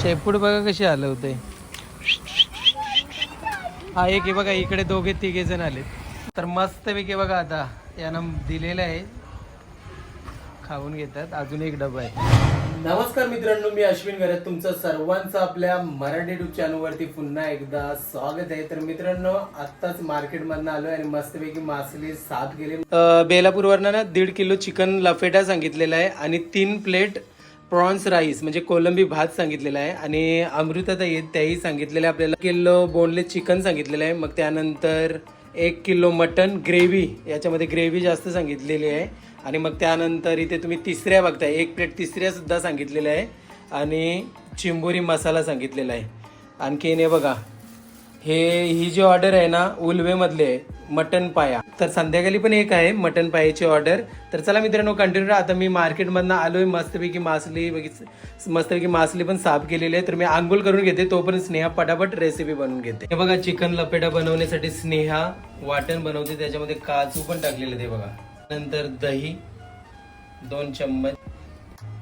शेपूट बघा कशी आलं होते. हा एक बघा इकडे दोघे तिघे जण आले तर मस्त पैकी बघा आता यानं दिलेलं आहे. खाऊन घेतात. अजून एक डबा आहे. नमस्कार मित्रांनो मी अश्विन गरज तुमचं सर्वांचं आपल्या मराठी ट्यूब चॅनलवरती पुन्हा एकदा स्वागत आहे. तर मित्रांनो आत्ताच मार्केटमधनं आलो आणि मस्तपैकी मासली सात गेले. बेलापूरवरनं ना दीड किलो चिकन लफेटा सांगितलेला आहे आणि तीन प्लेट प्रॉन्स राईस म्हणजे कोलंबी भात सांगितलेला आहे. आणि अमृता त्याही सांगितलेलं आहे. आपल्याला किलो बोनलेस चिकन सांगितलेलं आहे. मग त्यानंतर एक किलो मटन ग्रेव्ही याच्यामध्ये ग्रेव्ही जास्त सांगितलेली आहे. आणि मग त्यानंतर इथे तुम्ही तिसऱ्या बघताय एक प्लेट तिसऱ्यासुद्धा सांगितलेलं आहे. आणि चिंबोरी मसाला सांगितलेला आहे. आणखीन हे बघा हे ही जी ऑर्डर आहे ना उलवेमधले आहे मटन पाया. तर संध्याकाळी पण एक आहे मटन पायाची ऑर्डर तर चला मित्रांनो कंटिन्यू आता मी मार्केटमधनं आलोय मस्तपैकी मासली मस्तपैकी मासली पण साफ केलेली आहे. तर मी आंघोळ करून घेते तोपर्यंत स्नेहा पटापट रेसिपी बनवून घेते. हे बघा चिकन लपेटा बनवण्यासाठी स्नेहा वाटण बनवते. त्याच्यामध्ये काजू पण टाकलेले ते बघा. नंतर दही दोन चम्मच.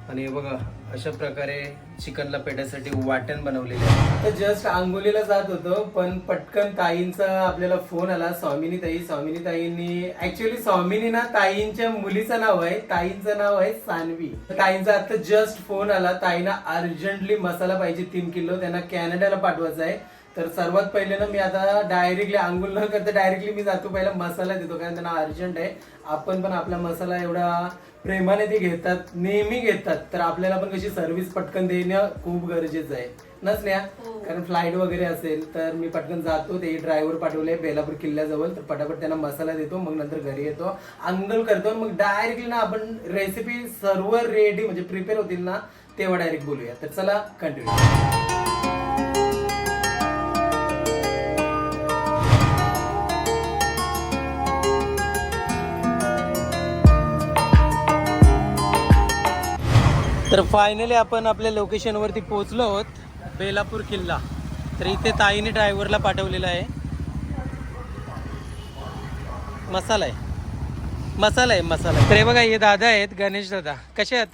आणि हे बघा अशा प्रकारे चिकनला पेटायसाठी वाटण बनवलेले आहे. तर जस्ट आंघोलीला जात होतो पण पटकन ताईंचा आपल्याला फोन आला. स्वामिनी ताई स्वामिनी ताईंनी ऍक्च्युली स्वामिनी ना ताईंच्या मुलीचं नाव आहे ताईंचं नाव आहे सानवी. ताईंचा आता जस्ट फोन आला. ताईना अर्जंटली मसाला पाहिजे तीन किलो त्यांना कॅनडाला पाठवायचा आहे. तर सर्वात पहिले ना मी आता डायरेक्टली आंघोळ न करता डायरेक्टली मी जातो पहिला मसाला देतो कारण त्यांना अर्जंट आहे. आपण पण आपला मसाला एवढा प्रेमाने ते घेतात नेहमी घेतात. तर आपल्याला पण कशी सर्व्हिस पटकन देणं खूप गरजेचं आहे. नसल्या कारण फ्लाईट वगैरे असेल तर मी पटकन जातो. ते ड्रायव्हर पाठवले बेलापूर किल्ल्याजवळ. तर पटापट त्यांना मसाला देतो मग नंतर घरी येतो. आंदोलन करतो मग डायरेक्टली ना आपण रेसिपी सर्व रेडी म्हणजे प्रिपेअर होतील ना तेव्हा डायरेक्ट बोलूया. तर चला कंटिन्यू तर फायनली आपण आपल्या लोकेशनवरती पोहोचलो आहोत बेलापूर किल्ला. तर इथे ताईने ड्रायव्हरला पाठवलेला आहे. मसाला आहे. मसाला आहे मसाला तर हे बघा हे दादा आहेत गणेश दादा. कसे आहेत?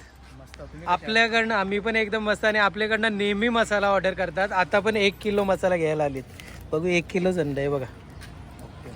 आपल्याकडनं आम्ही पण एकदम मस्त आणि आपल्याकडनं नेहमी मसाला ऑर्डर करतात. आता पण एक किलो मसाला घ्यायला आलेत. बघू एक किलो झंडा आहे बघा.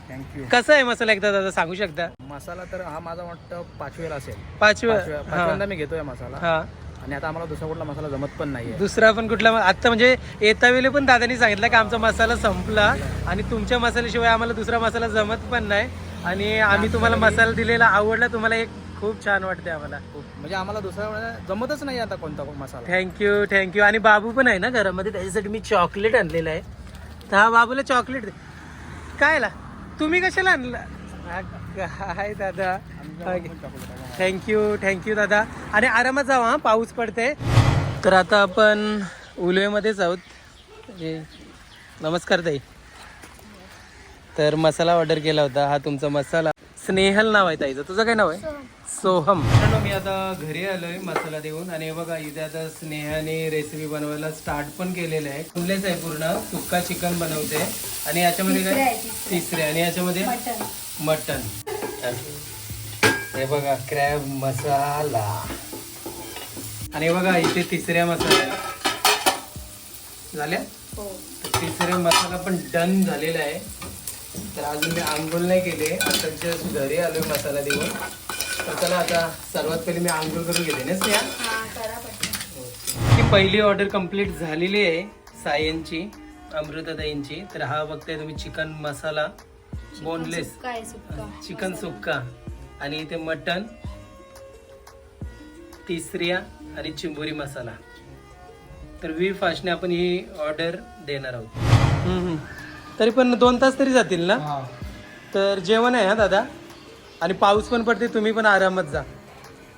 थँक्यू कसा आहे मसाला एकदा दादा सांगू शकता? मसाला तर हा माझा वाटतं पाचवेला असेल. पाचव्या- पाचव्यांदा मी घेतोय मसाला. हा. आणि आता आम्हाला दुसरा कुठला मसाला जमत पण नाहीये. दुसरा पण कुठला आता म्हणजे येता वेळी पण दादानी सांगितलं की आमचा मसाला संपला आणि तुमच्या मसाल्याशिवाय आम्हाला दुसरा मसाला जमत पण नाही. आणि आम्ही तुम्हाला मसाला दिलेला आवडला तुम्हाला एक खूप छान वाटते आम्हाला. म्हणजे आम्हाला दुसरा वेळेला जमतच नाही आता कोणता कोण मसाला. थँक्यू थँक्यू आणि बाबू पण आहे ना घरामध्ये त्याच्यासाठी मी चॉकलेट आणलेलं आहे. तर हा बाबूला चॉकलेट दे. काय ला? तुम्ही कशाला आणलं? काय दादा. थँक्यू थँक्यू दादा. आणि आरामात जावा हा पाऊस पडते तर आता आपण उलवेमध्येच आहोत. हे, नमस्कार ताई. तर मसाला ऑर्डर केला होता. हा तुमचा मसाला. स्नेहल नाव आहे ताईचं. तुझं काय नाव आहे? सोहम. मित्रांनो मी आता घरी आलोय मसाला देऊन. आणि बघा इथे आता स्नेहाने रेसिपी बनवायला स्टार्ट पण केलेलं आहे. कुठलेच आहे पूर्ण. सुक्का चिकन बनवते. आणि याच्यामध्ये काय? तिसरे आणि याच्यामध्ये? मटन. हे बघा क्रॅब मसाला. आणि हे बघा इथे तिसऱ्या मसाला झाल्या? तर तिसऱ्या मसाला पण डन झालेला आहे. तर अजून मी आंघोळ नाही केले आता just घरी आलोय मसाला देऊन. तर चला आता सर्वात पहिले मी आंघोळ करून घेते ना ही पहिली ऑर्डर कंप्लीट झालेली आहे सायनची अमृताताईंची तर हा बघताय तुम्ही चिकन मसाला. बोनलेस काय सुक्का चिकन सुक्का. आणि इथे मटन तिसऱ्या आणि चिंबोरी मसाला. तर वी फास्टने आपण ही ऑर्डर देणार आहोत. तरी पण दोन तास तरी जातील ना? तर जेवण आहे हा दादा. आणि पाऊस पण पडते तुम्ही पण आरामात जा.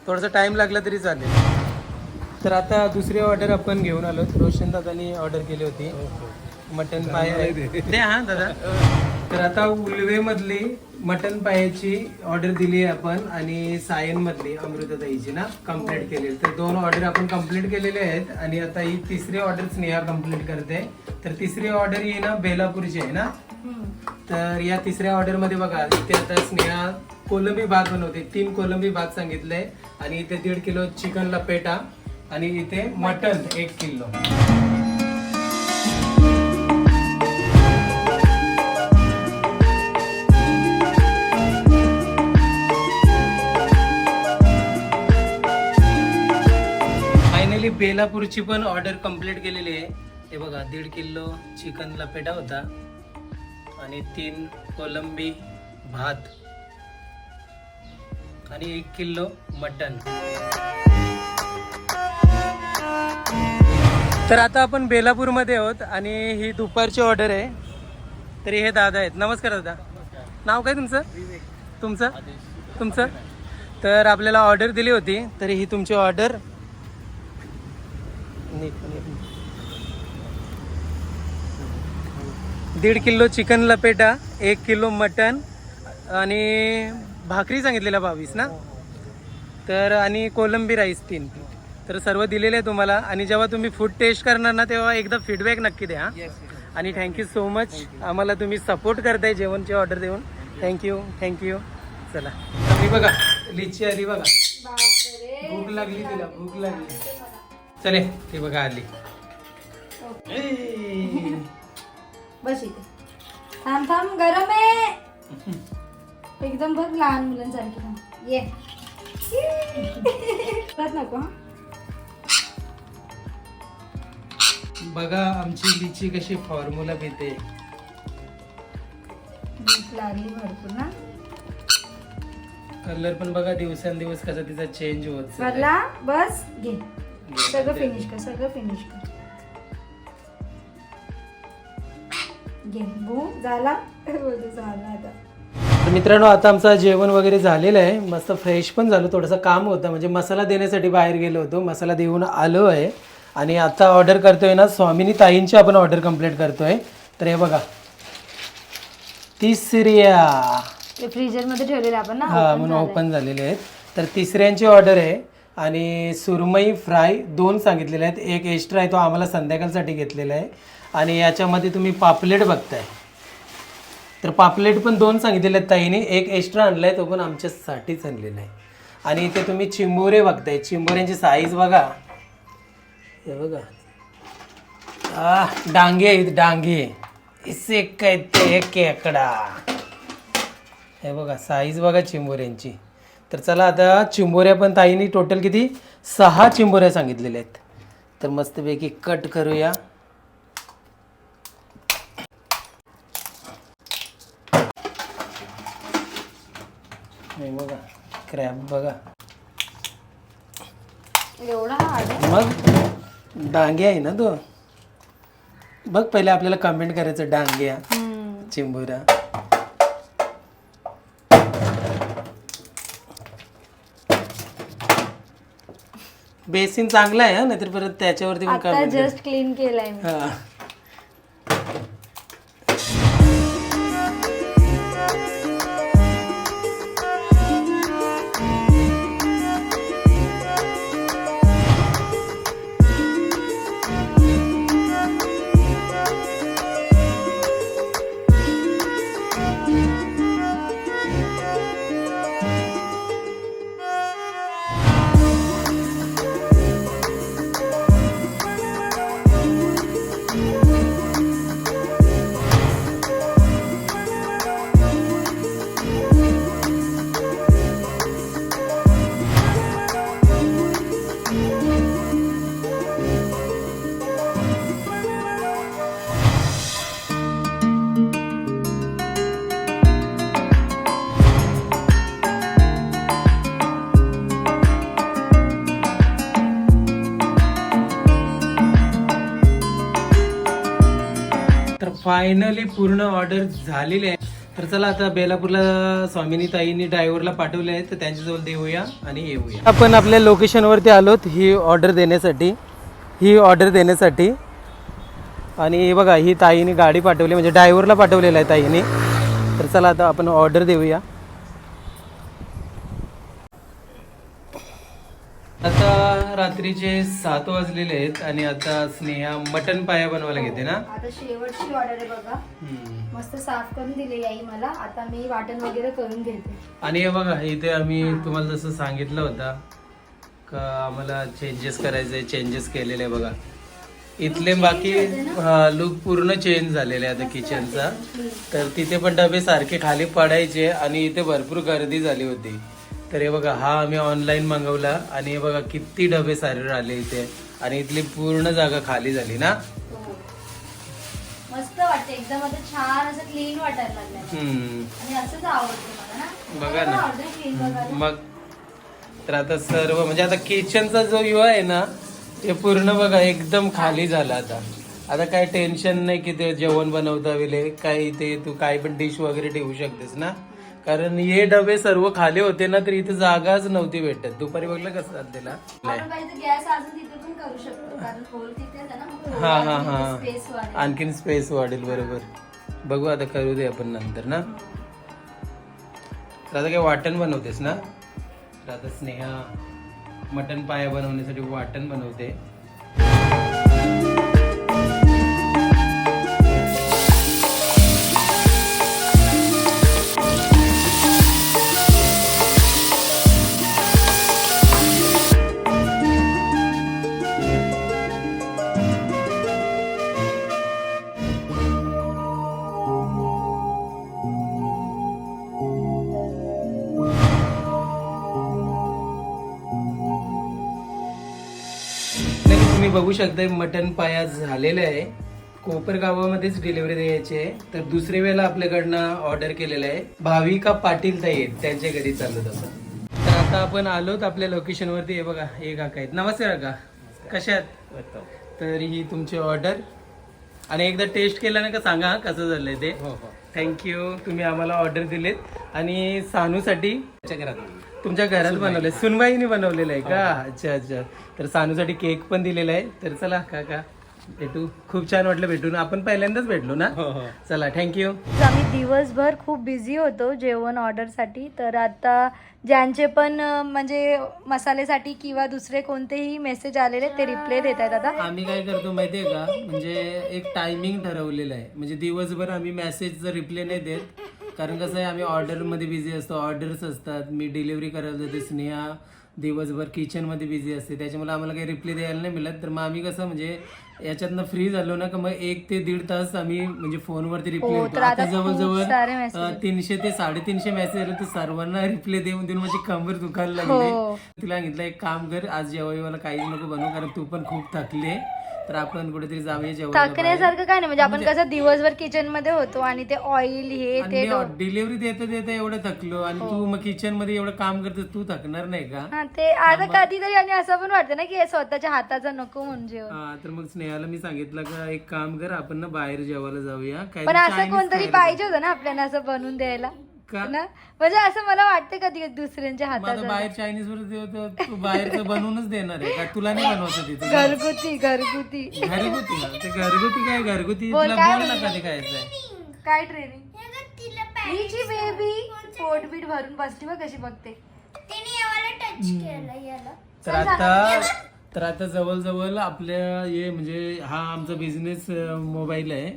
थोडासा टाइम लागला तरी चालेल. तर आता दुसरी ऑर्डर आपण घेऊन आलो. रोशन दादानी ऑर्डर केली होती. मटन पाय आहे. दे हा दादा. तर आता उलवेमधली मटन पायाची ऑर्डर दिली आहे आपण आणि सायनमधली अमृतताईची ना कंप्लीट केली तर दोन ऑर्डर आपण कंप्लीट केलेले आहेत आणि आता ही तिसरी ऑर्डर स्नेहा कंप्लीट करते. तर तिसरी ऑर्डर ही ना बेलापूरची आहे ना? तर या तिसऱ्या ऑर्डरमध्ये बघा इथे आता स्नेहा कोलंबी भात बनवते. तीन कोलंबी भात सांगितले आणि इथे दीड किलो चिकन लपेटा आणि इथे मटन एक किलो. बेलापूरची पण ऑर्डर कंप्लीट केलेली आहे. हे बघा दीड किलो चिकन लपेटा होता. आणि तीन कोलंबी भात. आणि एक किलो मटन तर आता आपण बेलापूरमध्ये आहोत आणि ही दुपारची ऑर्डर आहे. तरी हे दादा आहेत. नमस्कार दादा. नाव काय तुमचं? तुमचं? तुमचं? तर आपल्याला ऑर्डर दिली होती. तरी ही तुमची ऑर्डर दीड किलो चिकन लपेटा एक किलो मटन आणि भाकरी सांगितलेल्या बावीस ना? तर आणि कोलंबी राईस तीन. तर सर्व दिलेले आहे तुम्हाला. आणि जेव्हा तुम्ही फूड टेस्ट करणार ना तेव्हा एकदा फीडबॅक नक्की द्या हां. आणि थँक्यू सो मच आम्हाला तुम्ही सपोर्ट करताय जेवणची ऑर्डर देऊन. थँक्यू थँक्यू चला. मी बघा लिची आली बघा. भूक लागली तिला भूक लागली. चले ती बघा आली. बस इथे. थांब थांब गरम आहे. एकदम बघ लहान मुलांसारखी थांब. ये. परत नको हं? बघा आमची लिची कशी फॉर्म्युला पिते. लागली भरपूर ना. कलर पण बघा दिवसेंदिवस कसा तिचा चेंज होत. भरला बस घे. सगळं फिनिश कर सगळं फिनिश कर. घे. भूक झाला? झाला आता. तर मित्रांनो आता आमचं जेवण वगैरे झालेलं आहे. मस्त फ्रेश पण झालो. थोडंसं काम होतं. म्हणजे मसाला देण्यासाठी बाहेर गेलो होतो. मसाला देऊन आलो आहे. आणि आता ऑर्डर करतोय ना स्वामिनी ताईंची आपण ऑर्डर कंप्लीट करतोय. तर हे बघा. तिसऱ्या. फ्रीजरमध्ये ठेवलेलं आपण ना? हा म्हणून ओपन झालेले आहेत. तर तिसऱ्यांची ऑर्डर आहे. आणि सुरमई फ्राय दोन सांगितलेले आहेत. एक एक्स्ट्रा आहे तो आम्हाला संध्याकाळसाठी घेतलेला आहे. आणि याच्यामध्ये तुम्ही पापलेट बघताय. तर पापलेट पण दोन सांगितलेले आहेत ताईने. एक एक्स्ट्रा आणला आहे तो पण आमच्यासाठीच आणलेला आहे. आणि इथे तुम्ही चिंबोरे बघताय. चिंबोऱ्यांची साईज बघा. हे बघा. आ, डांगे आहेत डांगे. इसे कहते एक केकडा. हे बघा साईज बघा चिंबोऱ्यांची. तर चला आता चिंबोऱ्या पण ताईने टोटल किती? सहा चिंबोऱ्या सांगितलेल्या आहेत. तर मस्तपैकी कट करूया. बघा क्रॅब बघा. एवढा मग डांगे आहे ना तो? बघ पहिले आपल्याला कमेंट करायचं डांग्या. चिंबोऱ्या. बेसिन चांगला आहे हा? नाहीतर परत त्याच्यावरती पण आता comment जस्ट क्लीन केलाय मी. हा. फायनली पूर्ण ऑर्डर झालेली आहे. तर चला आता बेलापूरला स्वामिनी ताईंनी ड्रायव्हरला पाठवले आहे तर त्यांच्याजवळ देऊया आणि येऊया. आपण आपल्या लोकेशनवरती आलोत ही ऑर्डर देण्यासाठी. ही ऑर्डर देण्यासाठी. आणि हे बघा ही ताईने गाडी पाठवली म्हणजे ड्रायव्हरला पाठवलेलं आहे ताईने. तर चला आता आपण ऑर्डर देऊया. आता रात्रीचे सात वाजलेले आहेत आणि आता स्नेहा मटन पाया बनवायला घेते ना? आता शेवटची ऑर्डर आहे बघा. मस्त साफ करून दिली आई मला. आता मी वाटण वगैरे करून घेते. आणि हे बघा इथे आम्ही तुम्हाला जसं सांगितलं होतं का आम्हाला चेंजेस करायचे चेंजेस केलेले बघा. इथले बाकी लुक पूर्ण चेंज झालेले आहे आता किचनचा तर तिथे पण डबे सारखे खाली पडायचे आणि इथे भरपूर गर्दी झाली होती. तर हे बघा हा आम्ही ऑनलाईन मागवला आणि हे बघा किती डबे सारे आले इथे. आणि इथली पूर्ण जागा खाली झाली ना? हो. मस्त वाटते एकदम आता छान असं क्लीन वाटायला लागलं हम्म. आणि असंच आवडतं मला ना. बघा ना. मग तर आता सर्व म्हणजे आता किचनचा जो युवा आहे ना ते पूर्ण बघा एकदम खाली झाला आता. आता काय टेन्शन नाही की ते जेवण बनवता वेळे काही ते तू काय पण डिश वगैरे ठेवू शकतेस ना? कारण हे डबे सर्व खाली होते ना तर इथे जागाच नव्हती भेटत. दुपारी बघलं कसं मग हा हा हा. आणखीन स्पेस वाढेल बरोबर. बघू आता करू दे आपण नंतर ना? तर आता काय वाटण बनवतेस ना? तर आता स्नेहा मटन पाया बनवण्यासाठी वाटण बनवते. बघू शकता मटन पाया झालेला आहे. कोपर गावामध्येच डिलिव्हरी द्यायची आहे. तर दुसऱ्या वेळेला आपल्याकडनं ऑर्डर केलेलं आहे. भाविका पाटील ताई आहेत त्यांच्या घरी चाललो तसं तर आता आपण आलोत आपल्या लोकेशन वरती. हे बघा हे काका आहेत. नमस्ते काका. कशा आहात? तर ही तुमची ऑर्डर आणि एकदा टेस्ट केलं ना का सांगा हा कसं झालंय ते? थँक्यू तुम्ही आम्हाला ऑर्डर दिलेत. आणि सानूसाठी तुमच्या घरात बनवले सुनबाईने बनवलेलं आहे का? अच्छा अच्छा. तर सानूसाठी केक पण दिलेला आहे. तर चला काका भेटू. खूप छान वाटलं भेटून. आपण पहिल्यांदाच भेटलो ना? चला थँक्यू आम्ही दिवसभर खूप बिझी होतो जेवण ऑर्डरसाठी तर आता ज्यांचे पण म्हणजे मसालेसाठी किंवा दुसरे कोणतेही मेसेज आलेले ते रिप्लाय देत आहेत आता. आम्ही काय करतो माहितीये का? म्हणजे एक टायमिंग ठरवलेलं आहे. म्हणजे दिवसभर आम्ही मेसेजचा रिप्लाय नाही देत कारण कसं आहे आम्ही ऑर्डरमध्ये बिझी असतो. ऑर्डर्स असतात. मी डिलिव्हरी करायला जाते. स्नेहा दिवसभर किचनमध्ये बिझी असते. त्याच्यामुळे आम्हाला काही रिप्लाय द्यायला नाही मिळत. तर मग आम्ही कसं म्हणजे याच्यातनं फ्री झालो ना का मग एक ते दीड तास आम्ही म्हणजे फोनवरती रिप्लाय हो, देतो. आता जवळजवळ तीनशे ते साडेतीनशे मेसेज आले तर सर्वांना रिप्लाय देऊन देऊन माझी कंबर दुखायला हो. लागली तिला सांगितलं एक काम कर आज जेवाय मला काहीच नको बनवू कारण तू पण खूप थकले तर आपण कुठेतरी जाऊया जेवायला थकण्यासारखं काय नाही म्हणजे आपण कसं दिवसभर किचनमध्ये होतो आणि ते ऑइल हे ते डिलिव्हरी देता देता एवढं थकलो आणि तू मग किचनमध्ये एवढं काम करते तू थकणार नाही का? हा ते आता कधीतरी आणि असं पण वाटतं ना की हे स्वतःच्या हाताचं नको म्हणजे हा तर मग स्नेहाला मी सांगितलं का एक काम कर आपण ना बाहेर जेवायला जाऊया. पण असं कोणतरी पाहिजे होतं ना आपल्याला असं बनवून द्यायला? का? ना? म्हणजे असं मला वाटतं कधी दुसऱ्यांच्या मग हातात आता बाहेर चायनीज वर देतो तू बाहेरचं बनवूनच देणार आहे. का तुला नाही बनवायचं तिथे? घरगुती घरगुती. घरगुती ना? ते घरगुती काय? घरगुती बोल, तुला काय बोल ना? कधी खायचंय. काय ट्रेनिंग हिची बेबी पोट बीट भरून बसली बघ कशी बघते. तर आता तर आता जवळजवळ आपल्या हे म्हणजे हा आमचा बिझनेस मोबाईल आहे.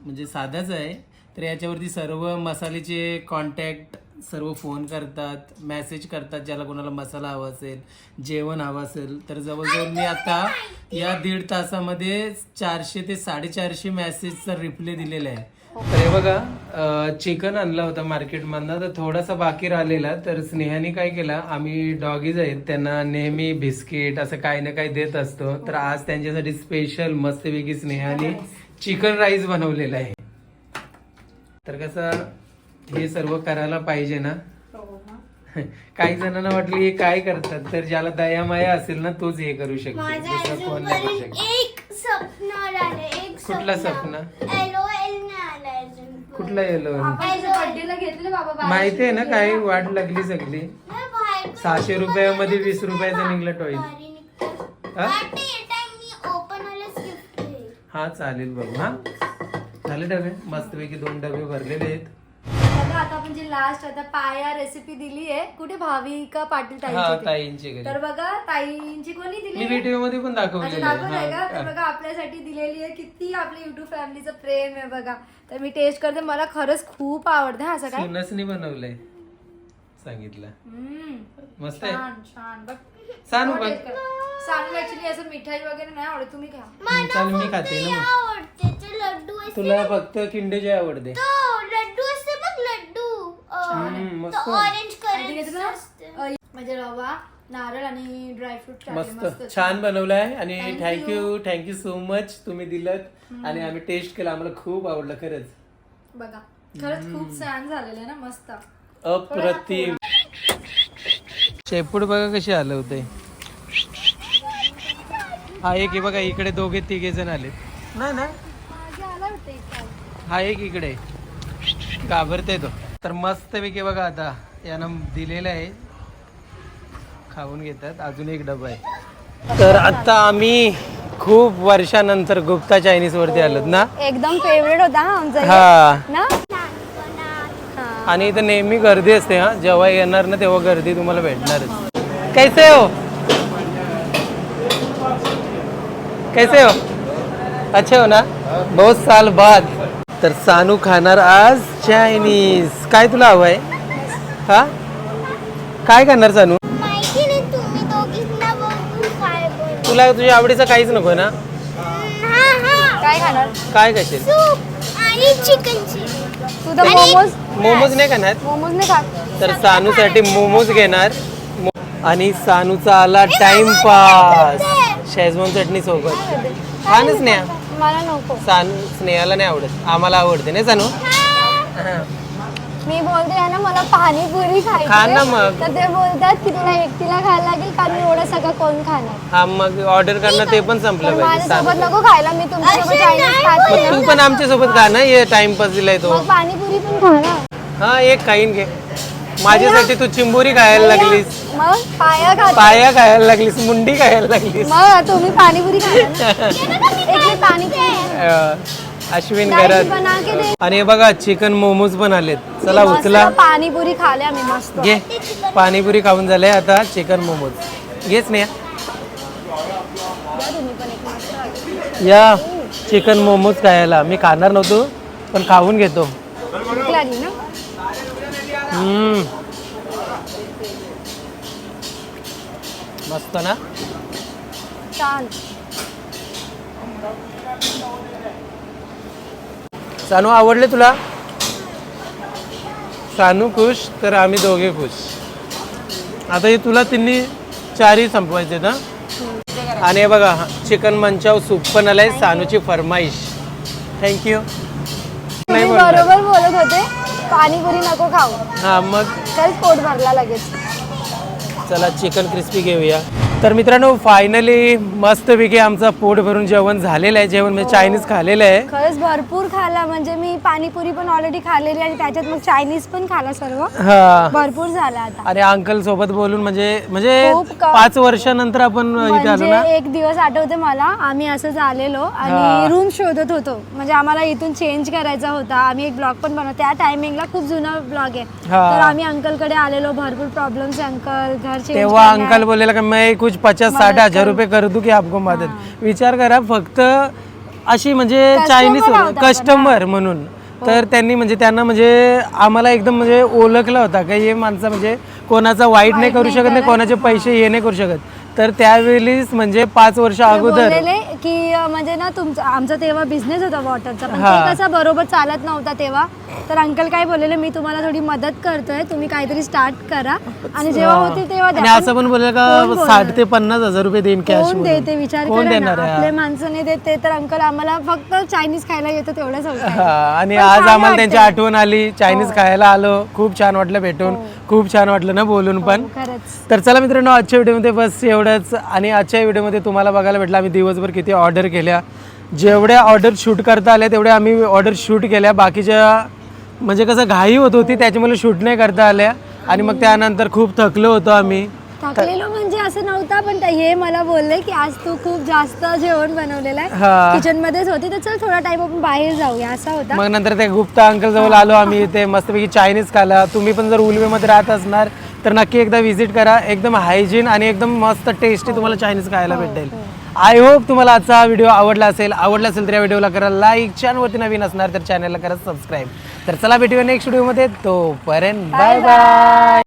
म्हणजे साधाच आहे. तर याच्यावरती सर्व मसाल्याचे कॉन्टॅक्ट सर्व फोन करतात मेसेज करतात ज्याला कोणाला मसाला हवा असेल जेवण हवं असेल तर जवळजवळ मी आता या दीड तासामध्ये चारशे ते साडेचारशे मेसेजचा रिप्लाय दिलेला आहे. तर हे बघा चिकन आणला होता मार्केटमधनं तर थोडासा बाकी राहिलेला तर स्नेहाने काय केला आम्ही डॉगीज आहेत त्यांना नेहमी बिस्किट असं काही ना काही देत असतो. तर आज त्यांच्यासाठी स्पेशल मस्तपैकी स्नेहाने चिकन राईस बनवलेला आहे. तर कसं हे सर्व करायला पाहिजे ना? काही जणांना वाटलं हे काय करतात तर ज्याला दयामाया असेल ना तोच हे करू शकतो. दुसरा कोण नाही करू शकत. एक स्वप्न आलं एक कुठला स्वप्न. नाही अजून कुठला येलो बर्थडेला घेतलं बाबा माहिती आहे ना काही वाट लागली सगळी. नाही, बाहेर सहाशे रुपयामध्ये वीस रुपयाचा निघला भारी निघतं. हा? वाटतं ये time मी ओपन वालाच गिफ्ट घेईल हा चालेल बघू हा. झाले डबे? मस्तपैकी दोन डबे भरलेले आहेत. बघा आता आपण जी लास्ट आता पाया रेसिपी दिली आहे कुठे भाविका पाटील हा ताईंची ती. ताईंची घरी. तर बघा ताईंची कोणी दिली मी आहे? व्हिडिओमध्ये पण दाखवलेलं दाखवलंय का आहे तर हा. बघा आपल्यासाठी दिलेली आहे किती आपल्या युट्यूब फॅमिलीचं प्रेम आहे बघा. तर मी टेस्ट करते. मला खरंच खूप आवडतं हा असं काय? सुनसनी बनवलंय. सांगितलं. हम्म, मस्त आहे. छान छान. बघ. सांगू हो, बघ. सांगू ऍक्च्युली असं मिठाई वगैरे नाही आवडत. तुम्ही खा. चाल मी खाते ना मग. आवडते. तो लड्डू असते तुला फक्त किंडेचे आवडते. तो लड्डू असते बघ लड्डू. हम्म, मस्त. तो ऑरेंज आणि त्याच्यात कलर ना, असते. अ, म्हणजे रवा नारळ आणि ड्रायफ्रूट मस्त. छान बनवलंय आणि थँक्यू थँक्यू सो मच तुम्ही दिलं आणि आम्ही टेस्ट केलं. आम्हाला खूप आवडलं खरंच. बघा. खरंच खूप छान झालेलं आहे ना मस्त. अप्रतिम. शेपूट बघा कशी आलं होते. हा एक हे बघा इकडे दोघे तिघे जण आलेत. नाही ना हा एक इकडे. घाबरते तो. तर मस्त पैकी बघा आता यानं दिलेलं आहे. खाऊन घेतात. अजून एक डबा आहे. तर आता आम्ही खूप वर्षानंतर गुप्ता चायनीज वरती आलोत ना? एकदम फेवरेट होता हा हा. आणि इथं नेहमी गर्दी असते हा. जेव्हा येणार ना तेव्हा गर्दी तुम्हाला भेटणारच. कैसे हो? कैसे हो? अच्छे हो ना? बहुत साल बाद. तर सानू खाणार आज चायनीज काय तुला हवंय हा? काय करणार सानू? तुला तुझ्या आवडीचं काहीच नको ना? हा हा. काय खाणार? काय कशेल सूप आणि चिकनची तू तर मोमोज मोमोज नाही खाणार? मोमोज नाही खात. तर सानूसाठी मोमोज घेणार. आणि सानूचा आला टाइमपास शेजवान चटणी सोबत. छानच नाही मला नको. सानू स्नेहाला नाही आवडत. आम्हाला आवडते नाही सानू? हा. मी बोलते आहे ना मला पाणीपुरी खायची खा ना मग. तर ते बोलतात की तुला एकटीला खायला लागेल कारण एवढं सगळं कोण खाणार? हा मग ऑर्डर करणं ते पण संपलं पण पाहिजे. माझ्यासोबत नको खायला मी तुमच्यासोबत चायनीज खाते मग तू. पण आमच्यासोबत खा ना ये टाइमपास दिलाय तो. मग पाणीपुरी पण खा ना. हा एक खाईन घे. माझ्यासाठी तू चिंबोरी खायला लागलीस. मग पाया खायला लागलीस मुंडी खायला लागलीस. मग तुम्ही पाणीपुरी खा ना. एक मी पाणीपुरी. अं, अश्विन दादी घरात. बना के दे. आणि हे बघा चिकन मोमोज पण आलेत चला मस्त उचला. पाणीपुरी खाल्या मी मस्त. घे. पाणीपुरी खाऊन झालंय आता चिकन मोमोज. घेच नाही या चिकन मोमोज खायला. मी खाणार नव्हतो पण खाऊन घेतो. भूक लागली ना. मस्त ना? छान. सानू आवडले तुला? सानू खुश तर आम्ही दोघे खुश. आता हे तुला तिन्ही चारही संपवायचे ना आणि हे बघा चिकन मंचाव सूप पण आलाय सानूची फरमाईश. थँक्यू नाही बरोबर बोलत होते. पाणीपुरी नको खाऊ. हा मग? खरंच पोट भरला लगेच. चला चिकन क्रिस्पी घेऊया. तर मित्रांनो फायनली मस्तपैकी आमचा पोट भरून जेवण झालेलं आहे. जेवण म्हणजे चायनीज खाल्लेलं आहे. खरंच भरपूर खाल्ला म्हणजे मी पाणीपुरी पण ऑलरेडी खाल्लेली आणि त्याच्यात मग चायनीज पण खाला सर्व. हा. भरपूर झाला आता. आणि अंकल सोबत बोलून म्हणजे म्हणजे खूप का- पाच वर्षानंतर आपण इथे आलो ना? म्हणजे एक दिवस आठवते मला. आम्ही असंच आलेलो हा. आणि रूम शोधत होतो. म्हणजे आम्हाला इथून चेंज करायचा होता. आम्ही एक ब्लॉग पण बनवतो. त्या टायमिंगला खूप जुना ब्लॉग आहे. हा. तर आम्ही अंकलकडे आलेलो. भरपूर प्रॉब्लेम्स अंकल घर चेंज तेव्हा अंकल बोललेला की मैं कुछ पचास साठ हजार रुपये कर दू की आपको मदत विचार करा फक्त अशी म्हणजे चायनीज कस्टमर म्हणून. तर त्यांनी म्हणजे त्यांना म्हणजे आम्हाला एकदम म्हणजे ओळखला होता का हे माणसं म्हणजे कोणाचा वाईट नाही करू शकत नाही कोणाचे पैसे हे नाही करू शकत. तर त्यावेळीच म्हणजे पाच वर्ष अगोदर. बोललेले की अं, म्हणजे ना तुमचा आमचा तेव्हा बिझनेस होता वॉटरचा पण हा. ते कसा बरोबर चालत नव्हता तेव्हा. तर अंकल काय बोललेले मी तुम्हाला थोडी मदत करतोय तुम्ही काहीतरी स्टार्ट करा. आणि जेव्हा होतील तेव्हा द्या. असं पण बोललं कोण का बोलणार? साठ ते पन्नास हजार रुपये देईन कॅश कोण देते? विचार कोण करा ना. देणार आहे? आपले माणसं नाही देते. तर अंकल आम्हाला फक्त चायनीज खायला येतं तेवढंच होतं. हा, आणि पण आज छान आम्हाला त्यांची वाटतंय. आठवण आली. चायनीज खायला आलो. खूप छान वाटलं भेटून. खूप छान वाटलं ना बोलून पण. हो, खरंच. तर चला मित्रांनो आजच्या व्हिडिओमध्ये बस एवढंच. आणि आजच्या व्हिडिओमध्ये तुम्हाला बघायला भेटलं आम्ही दिवसभर किती ऑर्डर केल्या. जेवढ्या ऑर्डर शूट करता आल्या तेवढ्या आम्ही ऑर्डर शूट केल्या. बाकीच्या म्हणजे कसं घाई होत होती त्याच्यामुळे शूट नाही करता आल्या. आणि मग त्यानंतर खूप थकलो होतो आम्ही. थकलेलो म्हणजे असं नव्हता पण हे मला बोलले की आज तू खूप जास्त जेवण बनवलेलं हा. आहे. किचन मध्येच होती तर चल थोडा टाइम आपण बाहेर जाऊया असा होता. मग नंतर ते गुप्ता अंकल जवळ आलो आम्ही ते मस्तपैकी चायनीज खाला. तुम्ही पण जर उलवेमध्ये राहत असणार तर नक्की एकदा व्हिजिट करा. एकदम हायजीन आणि एकदम मस्त टेस्टी तुम्हाला चायनीज खायला भेटेल. आय होप तुम्हाला आजचा हा व्हिडिओ आवडला असेल. आवडला असेल तर या व्हिडिओला करा लाईक चॅनलवरती नवीन असणार तर चॅनलला करा सबस्क्राईब तर चला भेटूया नेक्स्ट व्हिडिओमध्ये तोपर्यंत बाय बाय